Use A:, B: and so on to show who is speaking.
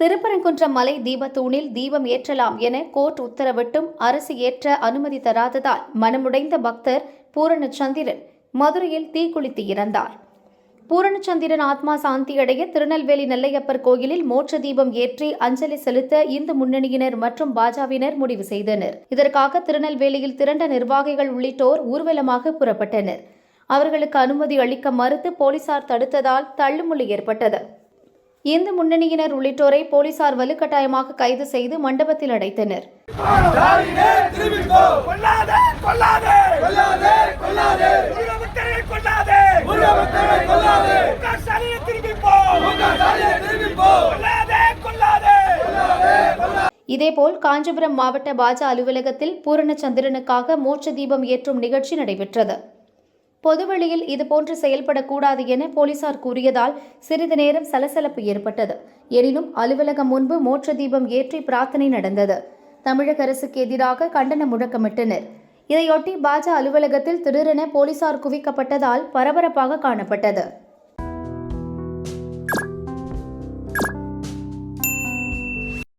A: திருப்பரங்குன்றம் மலை தீபத்தூணில் தீபம் ஏற்றலாம் என கோர்ட் உத்தரவிட்டும் அரசு ஏற்ற அனுமதி தராததால் மனமுடைந்த பக்தர் பூரணச்சந்திரன் மதுரையில் தீக்குளித்து இறந்தார். பூரணச்சந்திரன் ஆத்மா சாந்தியடைய திருநெல்வேலி நெல்லையப்பர் கோயிலில் மோட்ச தீபம் ஏற்றி அஞ்சலி செலுத்த இந்து முன்னணியினர் மற்றும் பாஜவினர் முடிவு செய்தனர். இதற்காக திருநெல்வேலியில் திரண்ட நிர்வாகிகள் உள்ளிட்டோர் ஊர்வலமாக புறப்பட்டனர். அவர்களுக்கு அனுமதி அளிக்க மறுத்து போலீசார் தடுத்ததால் தள்ளுமுள்ளி ஏற்பட்டது. இந்து முன்னணியினர் உள்ளிட்டோரை போலீசார் வலுக்கட்டாயமாக கைது செய்து மண்டபத்தில் அடைத்தனர். இதேபோல் காஞ்சிபுரம் மாவட்ட பாஜ அலுவலகத்தில் பூரணச்சந்திரனுக்காக மோட்ச தீபம் ஏற்றும் நிகழ்ச்சி நடைபெற்றது. பொதுவெளியில் இதுபோன்று செயல்படக்கூடாது என போலீசார் கூறியதால் சிறிது நேரம் சலசலப்பு ஏற்பட்டது. எனினும் அலுவலகம் முன்பு மோட்ச தீபம் ஏற்றி பிரார்த்தனை நடந்தது. தமிழக அரசுக்கு எதிராக கண்டன முழக்கமிட்டனர். இதையொட்டி பாஜ அலுவலகத்தில் திடீரென போலீசார் குவிக்கப்பட்டதால் பரபரப்பாக காணப்பட்டது.